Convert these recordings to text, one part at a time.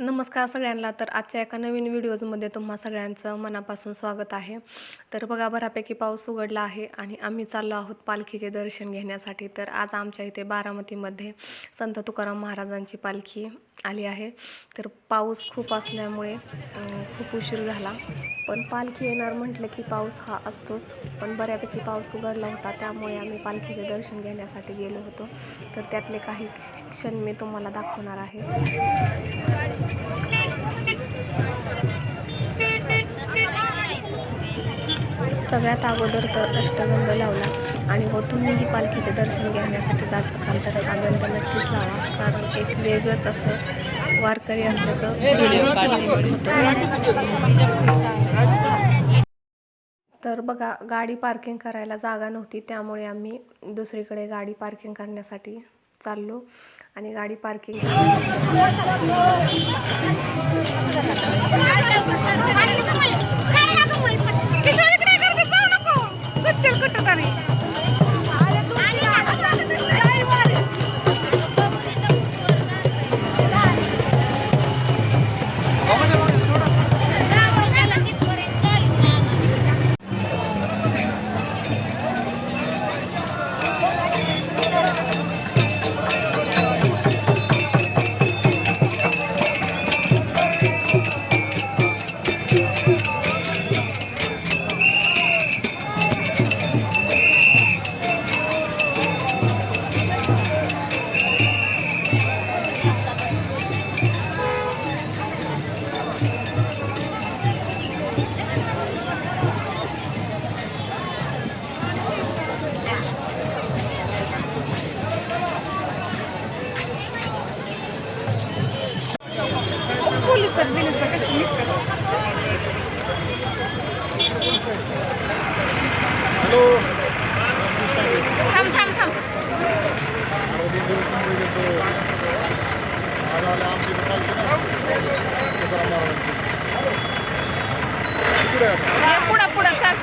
नमस्कार सगळ्यांना. तर आजच्या एका नवीन व्हिडिओजमध्ये तुम्हा सगळ्यांचं मनापासून स्वागत आहे. तर बघा बऱ्यापैकी पाऊस उघडला आहे आणि आम्ही चाललो आहोत पालखीचे दर्शन घेण्यासाठी. तर आज आमच्या इथे बारामतीमध्ये संत तुकाराम महाराजांची पालखी आली आहे. तर पाऊस खूप असल्यामुळे खूप उशीर झाला. पण पालखी येणार म्हटलं की पाऊस हा असतोच. पण बऱ्यापैकी पाऊस उघडला होता त्यामुळे आम्ही पालखीचे दर्शन घेण्यासाठी गेलो होतो. तर त्यातले काही क्षण मी तुम्हाला दाखवणार आहे. सगळ्यात अगोदर तर अष्टगंध लावला आणि हो तुम्हीही पालखीचे दर्शन घेण्यासाठी जात असाल तर हा नक्कीच लावा. कारण एक वेगळंच असं वारकरी असल्याचं तर बघा गाडी पार्किंग करायला जागा नव्हती त्यामुळे आम्ही दुसरीकडे गाडी पार्किंग करण्यासाठी चाललो आणि गाडी पार्किंग पुढं. पुढं चल.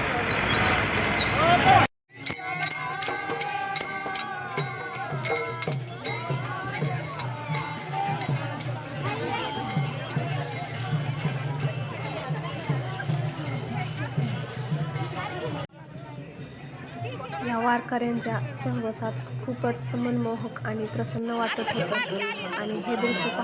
या वारकऱ्यांच्या सहवासात खूपच मनमोहक आणि प्रसन्न वाटत होतं. आणि हे दृश्य पा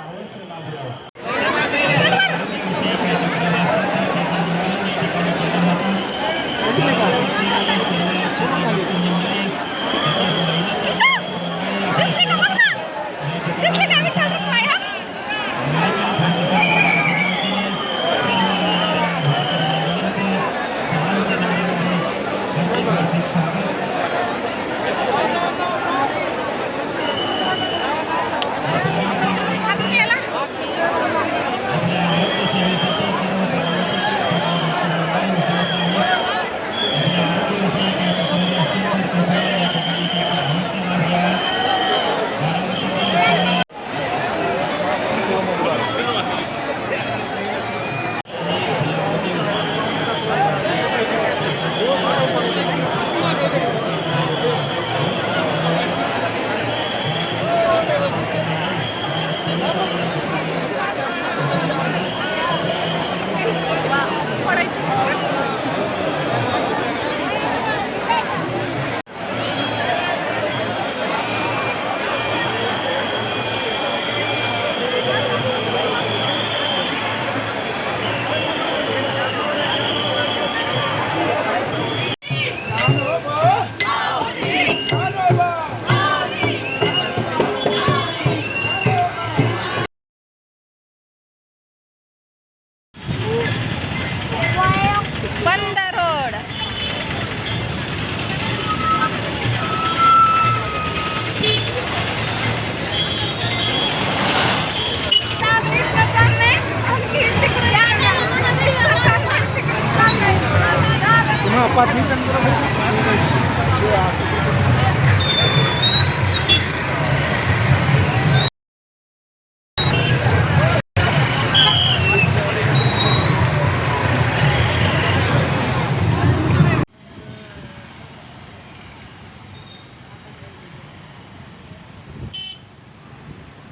ちょっと待って。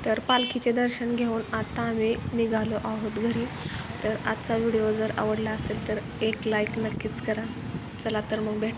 तर पालखीचे दर्शन घेऊन आता आम्ही निघालो आहोत घरी. तर आजचा व्हिडिओ जर आवडला असेल तर एक लाईक नक्कीच करा. चला तर मग भेट.